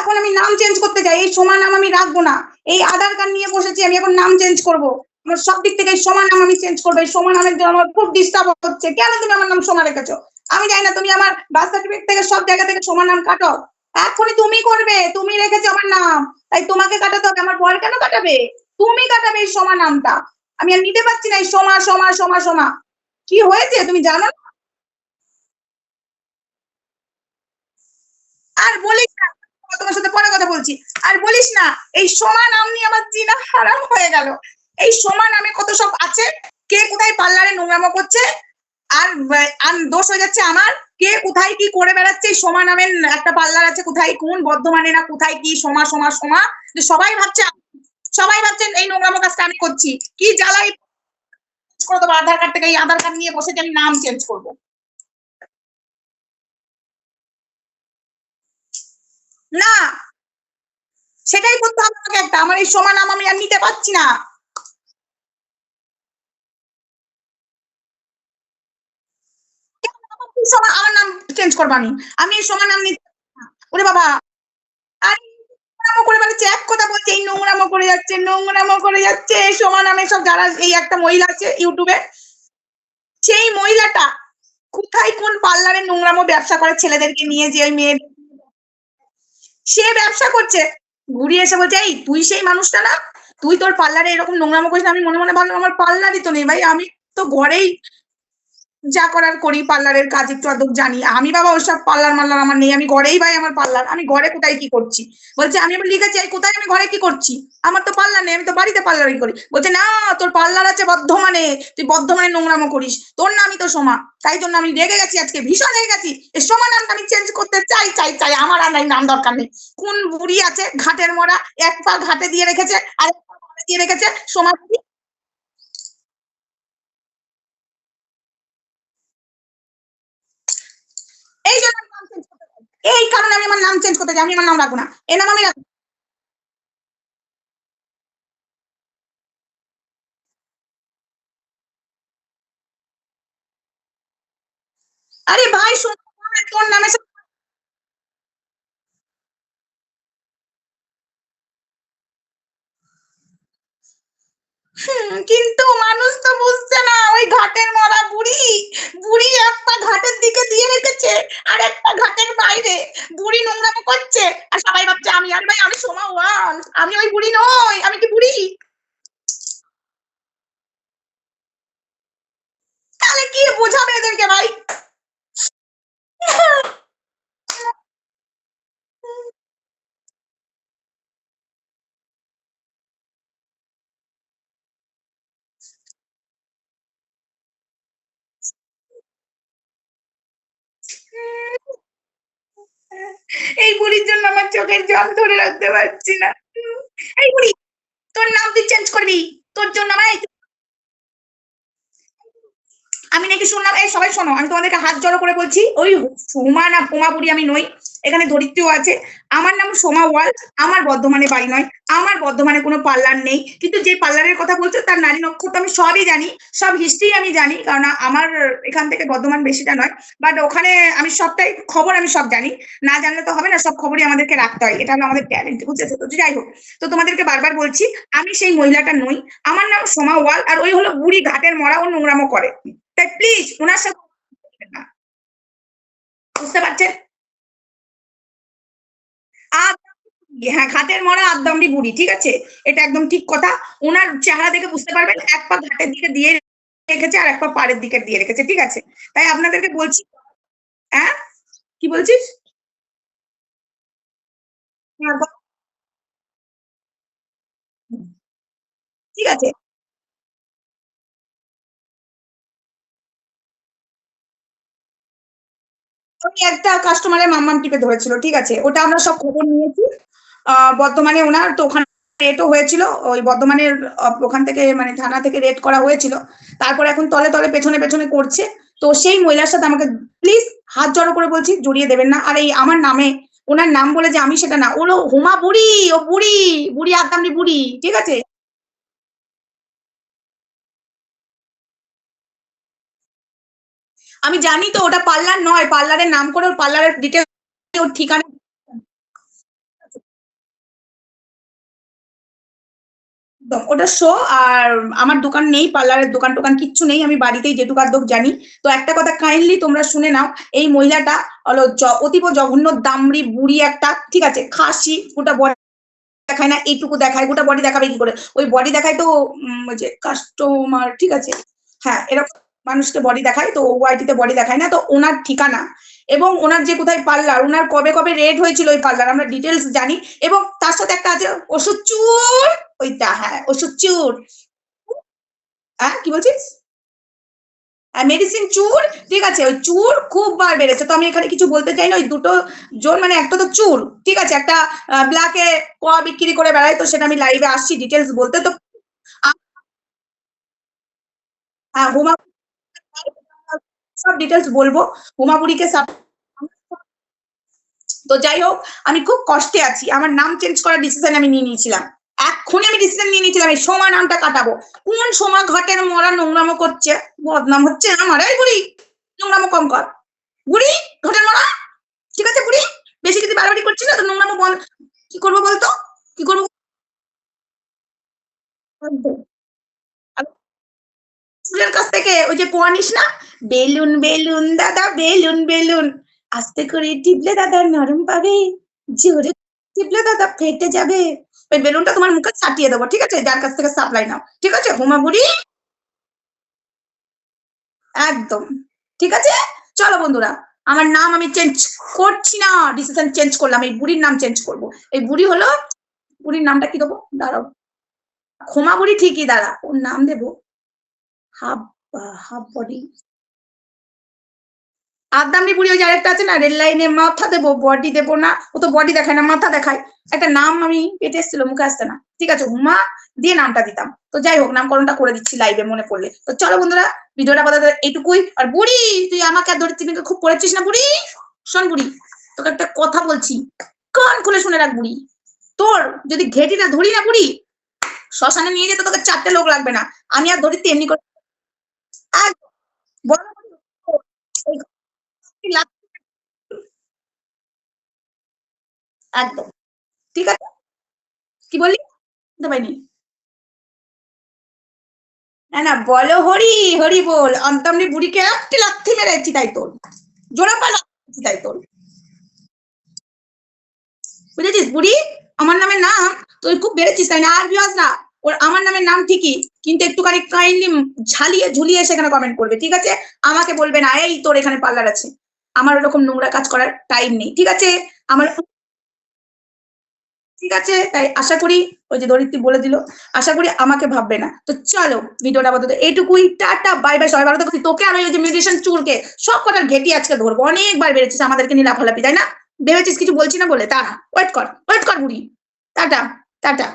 এখন আমি নাম চেঞ্জ করতে চাই, এই সোমা নাম আমি রাখব না। এই আধার কার্ড নিয়ে বসেছি, আমি এখন নাম চেঞ্জ করব। আমার সব দিক থেকে সোমা নাম আমি চেঞ্জ করব। এই সোমা নামের জন্য আমার খুব ডিস্টার্ব হচ্ছে। কেন তুমি আমার নাম সোমা রেখেছো? আমি জানি না, তুমি আমার বার্থ সার্টিফিকেট থেকে সব জায়গা থেকে সোমা নাম কাটো এখনই তুমি করবে, তুমি রেখেছো আমার নাম। তাই তোমাকে কাটাতে হবে, আমার বর কেন কাটাবে? তুমি কাটাবে এই সোমা নামটা। আমি আর নিতে পারছি না, এই সোমা সোমা সোমা সোমা। কি হয়েছে, তুমি জানো? আর বলিস না তোমার সাথে পরে কথা বলছি। আর বলিস না, এই সোমা নাম নিয়ে আমার জিনা হারাম হয়ে গেল। এই সোমা নামে কত সব আছে, কে কোথায় পার্লারে নোংরামো করছে, আর দোষ হয়ে যাচ্ছে আমার, কে কোথায় কি করে বেড়াচ্ছে সোমা নামের একটা পার্লার আছে, কোথায় কোন বর্ধমানে না কোথায় কি সোমা সোমা সোমা সবাই ভাবছে সবাই ভাবছেন এই নোংরামো কাজটা আমি করছি। কি জ্বালাই করে দেবো আধার কার্ড থেকে এই আধার কার্ড নিয়ে বসে আমি নাম চেঞ্জ করব। না। সেটাই করতে হবে আমাকে একটা। আমার এই সমান নাম আমি আর নিতে পারছি না। আমার নাম চেঞ্জ করব আমি। এই সমান নাম নিতে। ওরে বাবা। করে এক কথা বলছে, এই নোংরামো করে যাচ্ছে, নোংরামো করে যাচ্ছে। সব যারা এই একটা মহিলা আছে ইউটিউবে সেই মহিলাটা কোথায় কোন পার্লারে নোংরামো ব্যবসা করে ছেলেদেরকে নিয়ে যে ওই মেয়ে সে ব্যবসা করছে। ঘুরিয়ে এসে বলছে, এই, তুই সেই মানুষটা না? তুই তোর পার্লারে এরকম নোংরামো করিস না?" আমি মনে মনে ভাবলাম, আমার পার্লারই তো নেই ভাই। আমি তো ঘরেই যা করার করি, পার্লারের কাজ একটু আধটু জানি। আমি বাবা ওসব পার্লার মার্লার আমার নেই, আমি ঘরেই ভাই আমার পার্লার। আমি ঘরে কোথায় কি করছি? বলছে, আমি আবার লিখেছি, "এই কোথায় আমি ঘরে কি করছি? আমার তো পার্লার নেই, আমি তো বাড়িতে পার্লারই করি। বলছে, না, তোর পার্লার আছে বর্ধমানে, তুই বর্ধমানে নোংরামো করিস। তোর নামই তো সোমা। তাই জন্য আমি রেগে গেছি, আজকে ভীষণ রেগে গেছি। এই সোমা নামটা আমি চেঞ্জ করতে চাই চাই চাই। আমার আর নাই, নাম দরকার নেই। কোন বুড়ি আছে, ঘাটের মরা, এক পা ঘাটে দিয়ে রেখেছে আর এক পা দিয়ে রেখেছে, সোমা বুড়ি এই জন্য আমি নাম চেঞ্জ করতে চাই এই কারণে আমি আমার নাম চেঞ্জ করতে চাই, আমি আমার নাম রাখব না। এ নাম আমি আরে ভাই তোর নামে কিন্তু মানুষ তো মরা বুড়ি বুড়ি একটা ঘাটের দিকে দিয়ে রেখেছে আর একটা ঘাটের বাইরে বুড়ি নোংরামো করছে। আর সবাই ভাবছে, আমি আর ভাই, আমি সোমা ওয়ান, আমি ওই বুড়ি নই, আমি কি বুড়ি? তাহলে কি বোঝাবে এদেরকে ভাই? এই বুড়ির জন্য আমার চোখের জল ধরে রাখতে পারছি না। এই বুড়ি, তোর নাম তুই চেঞ্জ করবি? তোর জন্য আমার আমি নাকি শুনলাম এই সবাই শোনো, আমি তোমাদেরকে হাত জড়ো করে বলছি, ওই সোমা না পোমা বুড়ি আমি নই। এখানে ধরিত্রীও আছে। আমার নাম সোমা ওয়াল আমার বর্ধমানে বাড়ি নয়, আমার বর্ধমানে কোনো পার্লার নেই। কিন্তু যে পার্লারের কথা বলছো, তার নারী নক্ষত্র আমি সবই জানি, সব হিস্ট্রি আমি জানি কারণ আমার এখান থেকে বর্ধমান বেশিটা নয়। বাট ওখানে আমি সবটাই, খবর আমি সব জানি। না জানলে তো হবে না, সব খবরই আমাদেরকে রাখতে হয়। এটা হলো আমাদের ট্যালেন্ট বুঝেছ তো? যাই হোক, তো তোমাদেরকে বারবার বলছি, আমি সেই মহিলাটা নই। আমার নাম সোমা ওয়াল আর ওই হলো বুড়ি ঘাটের মরা ও নোংরামো করে। তাই প্লিজ ওনার সাথে। বুঝতে পারছেন? হ্যাঁ ঘাটের মরা আদমরি বুড়ি, ঠিক আছে? এটা একদম ঠিক কথা। ওনার চেহারা দেখে বুঝতে পারবেন, এক পা ঘাটের দিকে দিয়ে রেখেছে আর এক পা পাড়ের দিকে দিয়ে রেখেছে, ঠিক আছে? তাই আপনাদেরকে বলছি হ্যাঁ? কি বলছিস? হ্যাঁ। ঠিক আছে। উনি একটা কাস্টমারের ধরেছিল, ঠিক আছে? ওটা আমরা সব খবর নিয়েছি। বর্তমানে ওনার তো ওখানে রেটও হয়েছিল, ওই ওখান থেকে মানে থানা থেকে রেট করা হয়েছিল। তারপর এখন তলে তলে পেছনে পেছনে করছে। তো সেই মহিলার সাথে আমাকে প্লিজ হাত জড়ো করে বলছি, জড়িয়ে দেবেন না। আর এই আমার নামে, ওনার নাম বলে যে আমি সেটা না ওলো হুমা বুড়ি, ও বুড়ি বুড়ি আদামনি বুড়ি, ঠিক আছে? আমি জানি তো, ওটা পার্লার নয়, পার্লারের নাম করে ওর পার্লারের ডিটেল ওর ঠিকানা ওটা শো আর আমার দোকান নেই, পার্লারের দোকান টোকান কিচ্ছু নেই, আমি বাড়িতেই যেটুকাদ্দক জানি। তো একটা কথা কাইন্ডলি তোমরা শুনে নাও, এই মহিলাটা হলো অতীব জঘন্য, দামড়ি, বুড়ি একটা, ঠিক আছে, খাসি, গোটা বডি দেখায় না, এইটুকু দেখায়, গোটা বডি দেখাবে কি করে? ওই বডি দেখায় তো কাস্টমার ঠিক আছে হ্যাঁ এরকম মানুষকে বডি দেখায়, তো ওয়াইটিতে বডি দেখায় না, তো ওনার ঠিকানা। এবং ওনার যে কোথায় পার্লার ওনার কবে কবে রেড হয়েছিল ওই পার্লার আমরা ডিটেলস জানি। এবং তার সাথে একটা আছে, ওষুধ চুর, ওইটা হ্যাঁ ওষুধ চুর। হ্যাঁ কি বলছিস? মেডিসিন চুর, ঠিক আছে, ওই চুর খুব বার বেড়েছে। তো আমি এখানে কিছু বলতে চাই না, ওই দুটো জোন মানে একটা তো চুর, ঠিক আছে, একটা ব্ল্যাকে কোয়া বিক্রি করে বেড়ায়, তো সেটা আমি লাইভে আসছি ডিটেলস বলতে, তো হ্যাঁ হুমা সব ডিটেলস বলব। হুমাপুরিকে সাপ তো যাই হোক, আমি খুব কষ্টে আছি। আমার নাম চেঞ্জ করার ডিসিশন আমি নিয়ে নিয়েছিলাম। এক্ষুনি আমি ডিসিশন নিয়ে নিয়েছিলাম, এই সোমা নামটা কাটাবো। কোন সোমা ঘাটের মরা নোংরামো করছে? বদনাম হচ্ছে আমার। এই বুড়ি, নোংরামো কম কর। বুড়ি, ঘাটের মরা? ঠিক আছে বুড়ি? বেশি যদি বাড়াবাড়ি করছিস না, তো নোংরামো বল। কি করব বলতো? কি করব? স্কুলের কাছ থেকে, ওই যে কোয়ানিস না? বেলুন বেলুন, দাদা, বেলুন বেলুন। আস্তে করে টিপলে দাদা, নরম পাবে। জোরে টিপলে দাদা, ফেটে যাবে। বেলুনটা তোমার মুখে ছাটিয়ে দেবো, ঠিক আছে? যার কাছ থেকে সাপ্লাই নাও, ঠিক আছে? হুমা বুড়ি? একদম, ঠিক আছে? চলো বন্ধুরা, আমার নাম আমি চেঞ্জ করছি না। ডিসিশন চেঞ্জ করলাম, এই বুড়ির নাম চেঞ্জ করব। এই বুড়ি হলো, বুড়ির নামটা কি দেবো? দাঁড়াও। ক্ষমা বুড়ি ঠিকই, দাঁড়া, ওর নাম দেবো হাফ হাফ বডি আদামনি বুড়ি ওই আরেকটা আছে না রেল লাইনে মাথা দেবো বডি দেবো না। ও তো বডি দেখায় না, মাথা দেখায়। একটা নাম আমি পেটে এসেছিল, মুখে আসতে না। ঠিক আছে হুমা দিয়ে নামটা দিতাম। তো যাই হোক, নামকরণটা করে দিচ্ছি লাইভে মনে পড়লে। তো চলো বন্ধুরা, ভিডিওটা আপাতত এইটুকুই। আর বুড়ি, তুই আমাকে আর ধরে তুমি খুব পড়েছিস না বুড়ি? শোন বুড়ি, তোকে একটা কথা বলছি। কান খুলে শুনে রাখ বুড়ি। তোর যদি ঘেটি না ধরি না বুড়ি, শ্মশানে নিয়ে যেতে তোকে চারটে লোক লাগবে না। আমি আর ধরি তেমনি করে একদম। বলো বুড়ি, এই কি লাগ- একদম ঠিক আছে কি বললি শুনতে পাইনি না না বলো হরি হরি বল অন্তমনি বুড়িকে একটি লাথি মেরেছি তাই তোর জোড়া পা লাথি তাই তোর বুঝেছিস বুড়ি আমার নামের নাম তুই খুব বেড়েছিস তাই না আর বিয়াস না ওর আমার নামের নাম ঠিকই, কিন্তু একটুখানি কাইন্ডলি ঝালিয়ে ঝুলিয়ে সেখানে কমেন্ট করবে, ঠিক আছে? আমাকে বলবে না, এই তোর এখানে পার্লার আছে। আমার ওরকম নোংরা কাজ করার টাইম নেই, ঠিক আছে? আমার ঠিক আছে? তাই আশা করি, ওই যে দরিদ্রী বলে দিল, আশা করি আমাকে ভাববে না। তো চলো, ভিডিওটা আপাতত এইটুকুই, টাটা বাই বাই সবাই ভালো তোকে আর ওই যে মিউজিশিয়ান চুরকে সব কটার ঘেটি আজকে ধরবো, অনেকবার বেড়েছিস আমাদেরকে নিয়ে তাই না? ভেবেছিস কিছু বলছি না বলে? তারা ওয়েট কর ওয়েট কর বুড়ি। Tata tata.